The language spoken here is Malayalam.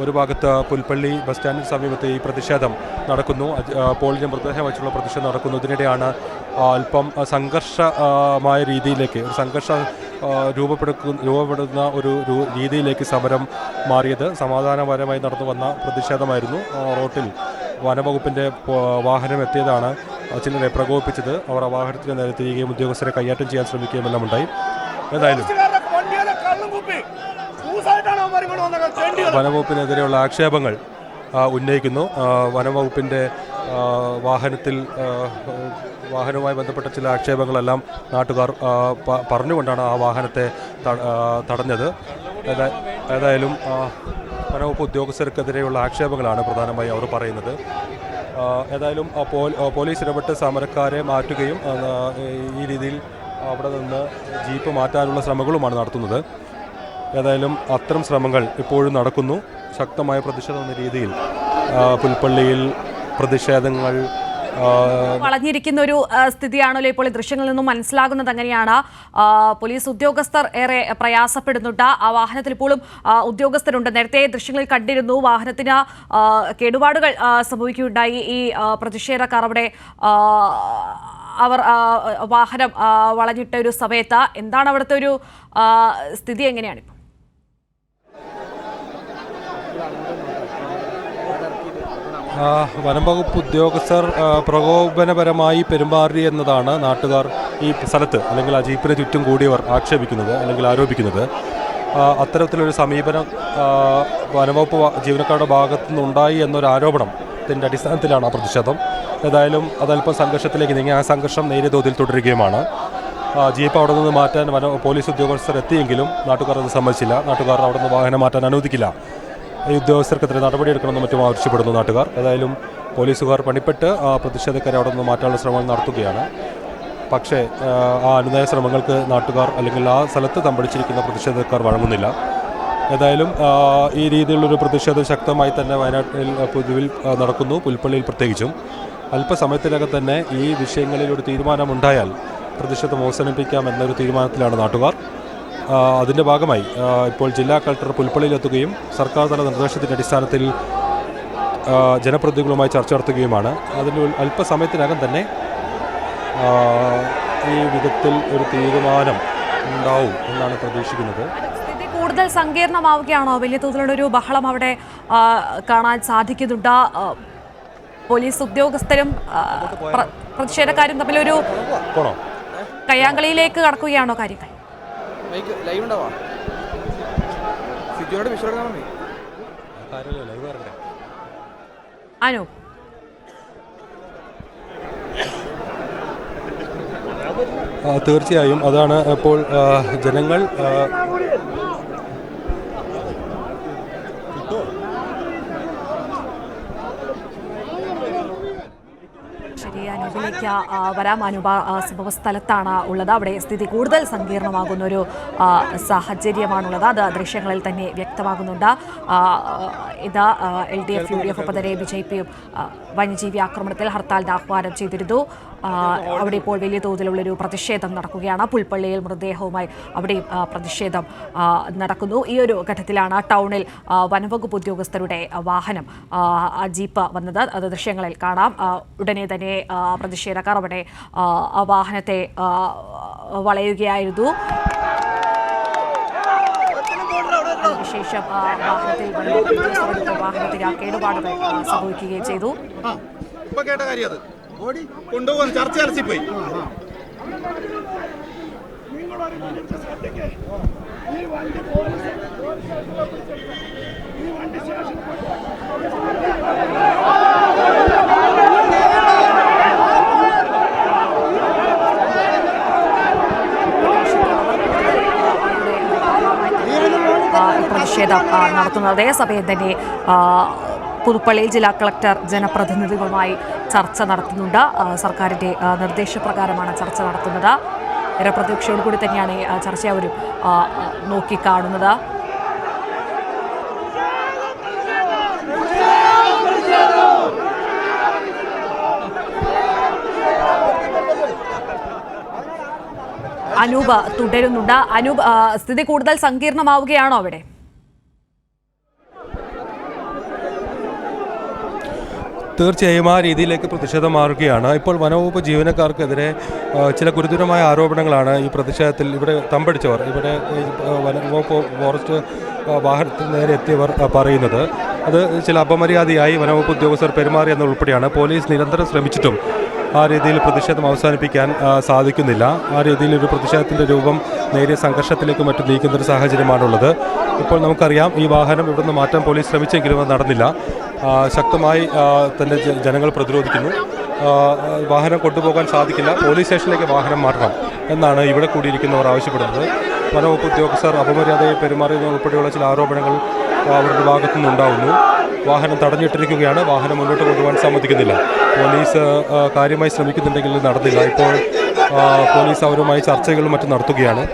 ഒരു ഭാഗത്ത് പുൽപ്പള്ളി ബസ് സ്റ്റാൻഡിന് സമീപത്ത് ഈ പ്രതിഷേധം നടക്കുന്നു. പോളിന്റെ മൃതദേഹം വെച്ചുള്ള പ്രതിഷേധം നടക്കുന്നു. ഇതിനിടെയാണ് അല്പം സംഘർഷമായ രീതിയിലേക്ക് ഒരു സംഘർഷ രൂപപ്പെടുക്കുന്ന രൂപപ്പെടുന്ന ഒരു രീതിയിലേക്ക് സമരം മാറിയത്. സമാധാനപരമായി നടന്നു വന്ന പ്രതിഷേധമായിരുന്നു. റോട്ടിൽ വനവകുപ്പിന്റെ വാഹനം എത്തിയതാണ്. ചിലരെ പ്രകോപിപ്പിച്ചത്. അവർ ആ വാഹനത്തിന് നേരെ തിരികെയും ഉദ്യോഗസ്ഥരെ കൈയാറ്റം ചെയ്യാൻ ശ്രമിക്കുകയും എല്ലാം ഉണ്ടായി. ഏതായാലും വനവകുപ്പിനെതിരെയുള്ള ആക്ഷേപങ്ങൾ ഉന്നയിക്കുന്നു. വനംവകുപ്പിന്റെ വാഹനത്തിൽ വാഹനവുമായി ബന്ധപ്പെട്ട ചില ആക്ഷേപങ്ങളെല്ലാം നാട്ടുകാർ പറഞ്ഞുകൊണ്ടാണ് ആ വാഹനത്തെ തടഞ്ഞത്. ഏതാ- ഏതായാലും വനവകുപ്പ് ഉദ്യോഗസ്ഥർക്കെതിരെയുള്ള ആക്ഷേപങ്ങളാണ് പ്രധാനമായി അവർ പറയുന്നത്. ഏതായാലും പോലീസ് ഇടപെട്ട് സമരക്കാരെ മാറ്റുകയും ഈ രീതിയിൽ അവിടെ നിന്ന് ജീപ്പ് മാറ്റാനുള്ള ശ്രമങ്ങളുമാണ് നടത്തുന്നത്. ഏതായാലും അത്തരം ശ്രമങ്ങൾ ഇപ്പോഴും നടക്കുന്നു. ശക്തമായ പ്രതിഷേധം എന്ന രീതിയിൽ പുൽപ്പള്ളിയിൽ പ്രതിഷേധങ്ങൾ വളഞ്ഞിരിക്കുന്ന ഒരു സ്ഥിതിയാണല്ലോ ഇപ്പോൾ ഈ ദൃശ്യങ്ങളിൽ നിന്നും മനസ്സിലാകുന്നത്. അങ്ങനെയാണ് പോലീസ് ഉദ്യോഗസ്ഥർ ഏറെ പ്രയാസപ്പെടുന്നുണ്ട്. ആ വാഹനത്തിൽ ഇപ്പോഴും ഉദ്യോഗസ്ഥരുണ്ട്. നേരത്തെ ദൃശ്യങ്ങളിൽ കണ്ടിരുന്നു വാഹനത്തിന് കേടുപാടുകൾ സംഭവിക്കുകയുണ്ടായി. ഈ പ്രതിഷേധക്കാർ അവിടെ അവർ വാഹനം വളഞ്ഞിട്ട ഒരു സമയത്ത് എന്താണ് അവിടുത്തെ ഒരു സ്ഥിതി എങ്ങനെയാണ് ഇപ്പോൾ ആ, വനം വകുപ്പ് ഉദ്യോഗസ്ഥർ പ്രകോപനപരമായി പെരുമാറി എന്നതാണ് നാട്ടുകാർ ഈ സ്ഥലത്ത് അല്ലെങ്കിൽ ആ ജീപ്പിന് ചുറ്റും കൂടിയവർ ആക്ഷേപിക്കുന്നത് അല്ലെങ്കിൽ ആരോപിക്കുന്നത്. അത്തരത്തിലൊരു സമീപനം വനംവകുപ്പ് ജീവനക്കാരുടെ ഭാഗത്തു നിന്നുണ്ടായി എന്നൊരു ആരോപണത്തിന്റെ അടിസ്ഥാനത്തിലാണ് ആ പ്രതിഷേധം. ഏതായാലും അതല്പം സംഘർഷത്തിലേക്ക് നീങ്ങി. ആ സംഘർഷം നേരിയ തോതിൽ തുടരുകയുമാണ്. ജീപ്പ് അവിടെ നിന്ന് മാറ്റാൻ വന പോലീസ് ഉദ്യോഗസ്ഥർ എത്തിയെങ്കിലും നാട്ടുകാർ അത് സമ്മതിച്ചില്ല. നാട്ടുകാർ അവിടെ നിന്ന് വാഹനം മാറ്റാൻ അനുവദിക്കില്ല. ഈ ഉദ്യോഗസ്ഥർക്കെതിരെ നടപടിയെടുക്കണമെന്ന് മറ്റും ആവശ്യപ്പെടുന്നു നാട്ടുകാർ. ഏതായാലും പോലീസുകാർ പണിപ്പെട്ട് ആ പ്രതിഷേധക്കാരെ അവിടെ നിന്ന് മാറ്റാനുള്ള ശ്രമങ്ങൾ നടത്തുകയാണ്. പക്ഷേ ആ, അനുനയ ശ്രമങ്ങൾക്ക് നാട്ടുകാർ അല്ലെങ്കിൽ ആ സ്ഥലത്ത് തമ്പടിച്ചിരിക്കുന്ന പ്രതിഷേധക്കാർ വഴങ്ങുന്നില്ല. ഏതായാലും ഈ രീതിയിലുള്ളൊരു പ്രതിഷേധം ശക്തമായി തന്നെ വയനാട്ടിൽ പൊതുവിൽ നടക്കുന്നു. പുൽപ്പള്ളിയിൽ പ്രത്യേകിച്ചും. അല്പസമയത്തിനകം തന്നെ ഈ വിഷയങ്ങളിൽ ഒരു തീരുമാനമുണ്ടായാൽ പ്രതിഷേധം അവസാനിപ്പിക്കാം എന്നൊരു തീരുമാനത്തിലാണ് നാട്ടുകാർ. അതിന്റെ ഭാഗമായി ഇപ്പോൾ ജില്ലാ കളക്ടർ പുൽപ്പള്ളിയിലെത്തുകയും സർക്കാർ തല നിർദ്ദേശത്തിന്റെ അടിസ്ഥാനത്തിൽ ജനപ്രതിനിധികളുമായി ചർച്ച നടത്തുകയുമാണ്. അതിൽ അല്പസമയത്തിനകം തന്നെ ഈ വിധത്തിൽ ഒരു തീരുമാനം ഉണ്ടാവും എന്നാണ് പ്രതീക്ഷിക്കുന്നത്. സ്ഥിതി കൂടുതൽ സങ്കീർണമാവുകയാണോ? വലിയ തോതിലുള്ള ഒരു ബഹളം അവിടെ കാണാൻ സാധിക്കുന്നുണ്ട്. പോലീസ് ഉദ്യോഗസ്ഥരും പ്രതിഷേധക്കാരും തമ്മിലൊരു കയ്യാങ്കളിയിലേക്ക് കടക്കുകയാണോ കാര്യങ്ങൾ? മൈക്ക് ലൈവ് ഉണ്ടാവാ സിജുനോട് പറഞ്ഞു ഇറങ്ങട്ടെ അനു. ആ, തീർച്ചയായും. അതാണ് ഇപ്പോൾ ജനങ്ങൾ ആ, ശരി അനൂപിലേക്ക് ആ, വരാം അനൂപ ആ, സംഭവ സ്ഥലത്താണ് ഉള്ളത്. അവിടെ സ്ഥിതി കൂടുതൽ സങ്കീർണമാകുന്ന ഒരു സാഹചര്യമാണുള്ളത്. അത് ദൃശ്യങ്ങളിൽ തന്നെ വ്യക്തമാകുന്നുണ്ട്. ഇത് L D F U D F ഒപ്പം തന്നെ ബി ജെ പിയും വന്യജീവി ആക്രമണത്തിൽ ഹർത്താലിന് ആഹ്വാനം ചെയ്തിരുന്നു. അവിടെ ഇപ്പോൾ വലിയ തോതിലുള്ളൊരു പ്രതിഷേധം നടക്കുകയാണ്. പുൽപ്പള്ളിയിൽ മൃതദേഹവുമായി അവിടെയും പ്രതിഷേധം നടക്കുന്നു. ഈ ഒരു ഘട്ടത്തിലാണ് ടൗണിൽ വനവകുപ്പ് ഉദ്യോഗസ്ഥരുടെ വാഹനം ജീപ്പ് വന്നത്. അത് ദൃശ്യങ്ങളിൽ കാണാം. ഉടനെ തന്നെ പ്രതിഷേധക്കാർ അവിടെ വാഹനത്തെ വളയുകയായിരുന്നു. ശേഷം വാഹനത്തിൽ ആ കേടുപാടുകൾ സംഭവിക്കുകയും ചെയ്തു. കേട്ട കാര്യം അത്. കൊണ്ടുപോകാൻ ചർച്ച അലസിപ്പോയി. ആ, ഈ പ്രതിഷേധം നടത്തുന്നത്. അതേസമയം തന്നെ പുതുപ്പള്ളിയിൽ ജില്ലാ കളക്ടർ ജനപ്രതിനിധികളുമായി ചർച്ച നടത്തുന്നുണ്ട്. സർക്കാരിന്റെ നിർദ്ദേശപ്രകാരമാണ് ചർച്ച നടത്തുന്നത്. ഏറെ പ്രതീക്ഷയോടുകൂടി തന്നെയാണ് ഈ ആ, ചർച്ച അവരും നോക്കിക്കാണുന്നത്. അനൂപ് തുടരുന്നുണ്ട്. അനൂപ് സ്ഥിതി കൂടുതൽ സങ്കീർണമാവുകയാണോ അവിടെ? തീർച്ചയായും ആ രീതിയിലേക്ക് പ്രതിഷേധം മാറുകയാണ് ഇപ്പോൾ വനവകുപ്പ് ജീവനക്കാർക്കെതിരെ ചില ഗുരുതരമായ ആരോപണങ്ങളാണ് ഈ പ്രതിഷേധത്തിൽ ഇവിടെ തമ്പടിച്ചവർ ഇവിടെ വനവകുപ്പ് ഫോറസ്റ്റ് വാഹനത്തിന് നേരെ എത്തിയവർ പറയുന്നത്. അത് ചില അപമര്യാദയായി വനവകുപ്പ് ഉദ്യോഗസ്ഥർ പെരുമാറി എന്നുൾപ്പെടെയാണ്. പോലീസ് നിരന്തരം ശ്രമിച്ചിട്ടും ആ രീതിയിൽ പ്രതിഷേധം അവസാനിപ്പിക്കാൻ സാധിക്കുന്നില്ല. ആ രീതിയിൽ ഒരു പ്രതിഷേധത്തിന്റെ രൂപം നേരിയ സംഘർഷത്തിലേക്ക് മറ്റും നീക്കുന്ന ഒരു സാഹചര്യമാണുള്ളത്. ഇപ്പോൾ നമുക്കറിയാം ഈ വാഹനം ഇവിടുന്ന് മാറ്റാൻ പോലീസ് ശ്രമിച്ചെങ്കിലും അത് നടന്നില്ല. ശക്തമായി തന്നെ ജനങ്ങൾ പ്രതിരോധിക്കുന്നു. വാഹനം കൊണ്ടുപോകാൻ സാധിക്കില്ല. പോലീസ് സ്റ്റേഷനിലേക്ക് വാഹനം മാറ്റണം എന്നാണ് ഇവിടെ കൂടിയിരിക്കുന്നവർ ആവശ്യപ്പെടുന്നത്. വനവകുപ്പ് ഉദ്യോഗസ്ഥർ അപമര്യാദയെ പെരുമാറിയത് ഉൾപ്പെടെയുള്ള ചില ആരോപണങ്ങൾ അവരുടെ ഭാഗത്തു നിന്നുണ്ടാവുന്നു വാഹനം തടഞ്ഞിട്ടിരിക്കുകയാണ്. വാഹനം മുന്നോട്ട് കൊണ്ടുപോകാൻ സമ്മതിക്കുന്നില്ല. പോലീസ് കാര്യമായി ശ്രമിക്കുന്നുണ്ടെങ്കിൽ നടന്നില്ല. ഇപ്പോൾ പോലീസ് അവരുമായി ചർച്ചകളും മറ്റും നടത്തുകയാണ്.